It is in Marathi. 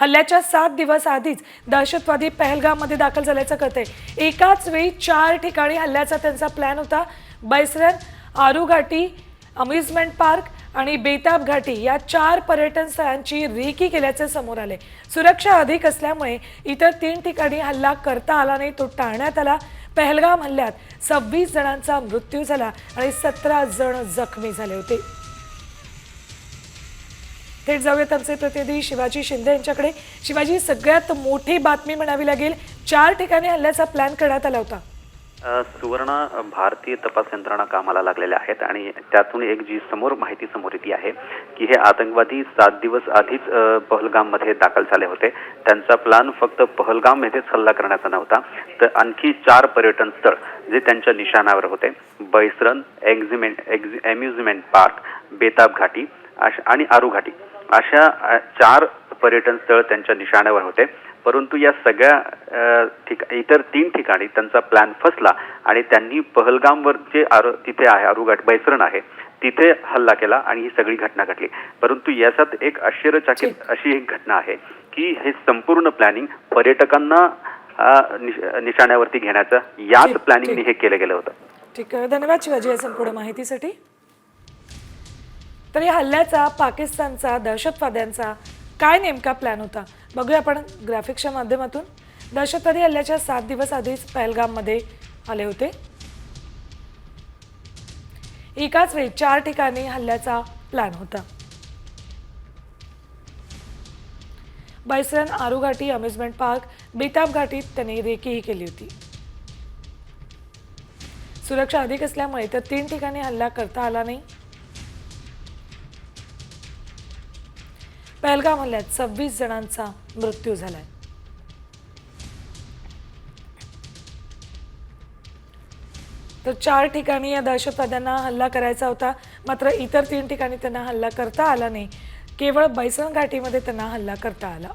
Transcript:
हल्ल्याच्या सात दिवस आधीच दहशतवादी पहलगाममध्ये दाखल झाल्याचं कळतंय. एकाच वेळी चार ठिकाणी हल्ल्याचा त्यांचा प्लॅन होता. बैसरन आरू घाटी अम्युजमेंट पार्क आणि बेताब घाटी या चार पर्यटन स्थळांची रेकी केल्याचे समोर आले सुरक्षा अधिक असल्यामुळे इतर तीन ठिकाणी हल्ला करता आला नाही तो टाळण्यात आला. पहलगाम हल्ल्यात सव्वीस जणांचा मृत्यू झाला आणि सतरा जण जखमी झाले होते. थेट जाऊयात आमचे प्रतिनिधी शिवाजी शिंदे यांच्याकडे. शिवाजी सगळ्यात मोठी बातमी म्हणावी लागेल चार ठिकाणी हल्ल्याचा प्लॅन करण्यात आला होता. सुवर्ण भारतीय तपास यंत्रणा कामाला लागलेल्या आहेत आणि त्यातून एक जी समोर माहिती समोर येते आहे की हे आतंकवादी सात दिवस आधीच पहलगाममध्ये दाखल झाले होते. त्यांचा प्लान फक्त पहलगाम येथेच हल्ला करण्याचा नव्हता तर आणखी चार पर्यटन स्थळ जे त्यांच्या निशाणावर होते. बैसरन एक्झिमेंट एक्झि अम्युजमेंट पार्क बेताब घाटी आणि आरू घाटी अशा चार पर्यटन स्थळ त्यांच्या निशाण्यावर होते. परंतु या सगळ्या ठिक इतर तीन ठिकाणी त्यांचा प्लॅन फसला आणि त्यांनी पहलगामवर जे आरो तिथे आहे आरुघाट बैसरण आहे तिथे हल्ला केला आणि ही सगळी घटना घडली. परंतु याच्यात एक आश्चर्यचकित अशी एक घटना आहे की हे संपूर्ण प्लॅनिंग पर्यटकांना निशाण्यावरती घेण्याचं याच प्लॅनिंगने हे केलं गेलं होतं. ठीक आहे. धन्यवाद शिवाजी या संपूर्ण माहितीसाठी. तर या हल्ल्याचा पाकिस्तानचा दहशतवाद्यांचा काय नेमका प्लॅन होता? बघूया आपण ग्राफिक्सच्या माध्यमातून. दहशतवादी हल्ल्याच्या सात दिवस आधीच पहलगाममध्ये आले होते. एकाच वेळी चार ठिकाणी हल्ल्याचा प्लॅन होता. बैसरन आरू घाटी अम्युजमेंट पार्क बेताब घाटीत त्यांनी रेकीही केली होती. सुरक्षा अधिक असल्यामुळे तर तीन ठिकाणी हल्ला करता आला नाही. पहलगाम हल्ल्यात सव्वीस जणांचा मृत्यू झालाय. तर चार ठिकाणी या दहशतवाद्यांना हल्ला करायचा होता. मात्र इतर तीन ठिकाणी त्यांना हल्ला करता आला नाही. केवळ बैसण घाटीमध्ये त्यांना हल्ला करता आला.